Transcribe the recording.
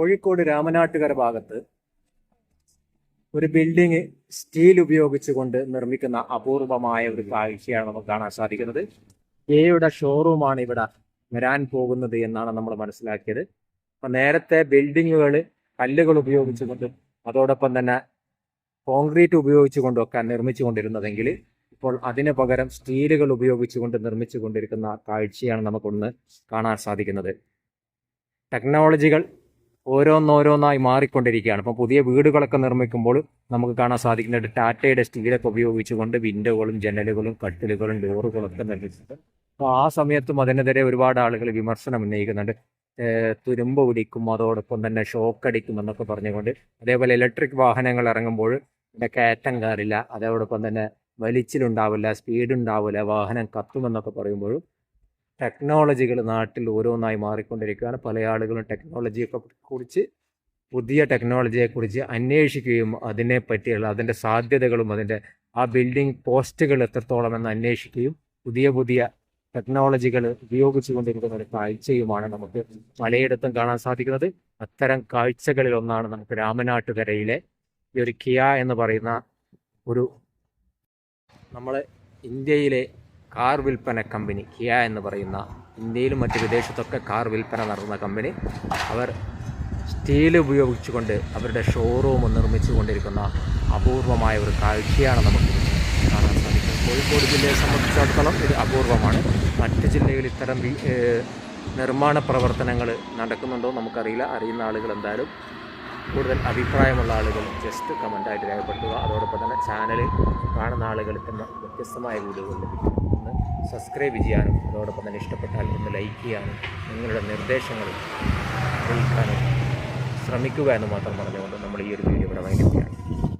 കോഴിക്കോട് രാമനാട്ടുകര ഭാഗത്ത് ഒരു building steel ഉപയോഗിച്ചുകൊണ്ട് നിർമ്മിക്കുന്ന അപൂർവമായ ഒരു കാഴ്ചയാണ് നമുക്ക് കാണാൻ സാധിക്കുന്നത്. എയുടെ ഷോറൂമാണ് ഇവിടെ വരാൻ പോകുന്നത് എന്നാണ് നമ്മൾ മനസ്സിലാക്കിയത്. അപ്പൊ നേരത്തെ ബിൽഡിങ്ങുകൾ കല്ലുകൾ ഉപയോഗിച്ചുകൊണ്ടും അതോടൊപ്പം തന്നെ കോൺക്രീറ്റ് ഉപയോഗിച്ചുകൊണ്ടും ഒക്കെ നിർമ്മിച്ചുകൊണ്ടിരുന്നതെങ്കിൽ ഇപ്പോൾ അതിന് പകരം സ്റ്റീലുകൾ ഉപയോഗിച്ചുകൊണ്ട് നിർമ്മിച്ചു കൊണ്ടിരിക്കുന്ന കാഴ്ചയാണ് നമുക്കൊന്ന് കാണാൻ സാധിക്കുന്നത്. ടെക്നോളജികൾ ഓരോന്നോരോന്നായി മാറിക്കൊണ്ടിരിക്കുകയാണ്. അപ്പം പുതിയ വീടുകളൊക്കെ നിർമ്മിക്കുമ്പോൾ നമുക്ക് കാണാൻ സാധിക്കുന്നത് ടാറ്റയുടെ സ്റ്റീലൊക്കെ ഉപയോഗിച്ചുകൊണ്ട് വിൻഡോകളും ജനലുകളും കട്ടിലുകളും ഡോറുകളും ഒക്കെ നിർമ്മിച്ചിട്ടുണ്ട് അപ്പോൾ ആ സമയത്തും അതിനെതിരെ ഒരുപാട് ആളുകൾ വിമർശനം ഉന്നയിക്കുന്നുണ്ട്. തുരുമ്പ് പിടിക്കും അതോടൊപ്പം തന്നെ ഷോക്ക് അടിക്കും എന്നൊക്കെ പറഞ്ഞുകൊണ്ട്. അതേപോലെ ഇലക്ട്രിക് വാഹനങ്ങൾ ഇറങ്ങുമ്പോൾ പിന്നെ കയറ്റം കയറില്ല അതോടൊപ്പം തന്നെ വലിച്ചിലുണ്ടാവില്ല സ്പീഡ് ഉണ്ടാവില്ല വാഹനം കത്തുമെന്നൊക്കെ പറയുമ്പോഴും ടെക്നോളജികൾ നാട്ടിൽ ഓരോന്നായി മാറിക്കൊണ്ടിരിക്കുകയാണ്. പല ആളുകളും ടെക്നോളജിയൊക്കെ കുറിച്ച് പുതിയ ടെക്നോളജിയെക്കുറിച്ച് അന്വേഷിക്കുകയും അതിനെ പറ്റിയുള്ള അതിന്റെ സാധ്യതകളും അതിന്റെ ആ ബിൽഡിംഗ് പോസ്റ്റുകൾ എത്രത്തോളം എന്ന് അന്വേഷിക്കുകയും പുതിയ പുതിയ ടെക്നോളജികൾ ഉപയോഗിച്ചുകൊണ്ടിരിക്കുന്ന ഒരു കാഴ്ചയുമാണ് നമുക്ക് പലയിടത്തും കാണാൻ സാധിക്കുന്നത്. അത്തരം കാഴ്ചകളിൽ ഒന്നാണ് നമുക്ക് രാമനാട്ടുകരയിലെ ഈ ഒരു കിയ എന്ന് പറയുന്ന ഒരു നമ്മൾ ഇന്ത്യയിലെ കാർ വിൽപ്പന കമ്പനി കിയ എന്ന് പറയുന്ന ഇന്ത്യയിലും മറ്റ് വിദേശത്തൊക്കെ കാർ വിൽപ്പന നടത്തുന്ന കമ്പനി അവർ സ്റ്റീൽ ഉപയോഗിച്ചുകൊണ്ട് അവരുടെ ഷോറൂം നിർമ്മിച്ചു കൊണ്ടിരിക്കുന്ന അപൂർവമായ ഒരു കാഴ്ചയാണ് നമുക്ക് കാണാൻ സാധിക്കുന്നത്. കോഴിക്കോട് ജില്ലയെ സംബന്ധിച്ചിടത്തോളം ഇത് അപൂർവമാണ്. മറ്റ് ജില്ലയിൽ ഇത്തരം നിർമ്മാണ പ്രവർത്തനങ്ങൾ നടക്കുന്നുണ്ടോ നമുക്കറിയില്ല. അറിയുന്ന ആളുകൾ എന്തായാലും കൂടുതൽ അഭിപ്രായമുള്ള ആളുകൾ ജസ്റ്റ് കമന്റായിട്ട് രേഖപ്പെടുത്തുക. അതോടൊപ്പം തന്നെ ചാനൽ കാണുന്ന ആളുകൾ തന്നെ വ്യത്യസ്തമായ വീഡിയോകൾ ലഭിക്കും. സബ്സ്ക്രൈബ് ചെയ്യാനും അതോടൊപ്പം തന്നെ ഇഷ്ടപ്പെട്ടാൽ ഒന്ന് ലൈക്ക് ചെയ്യാനും നിങ്ങളുടെ നിർദ്ദേശങ്ങൾ അറിയിക്കാനും ശ്രമിക്കുക എന്ന് മാത്രം പറഞ്ഞുകൊണ്ട് നമ്മൾ ഈ ഒരു വീഡിയോ ഇവിടെ വൈകിട്ടാണ്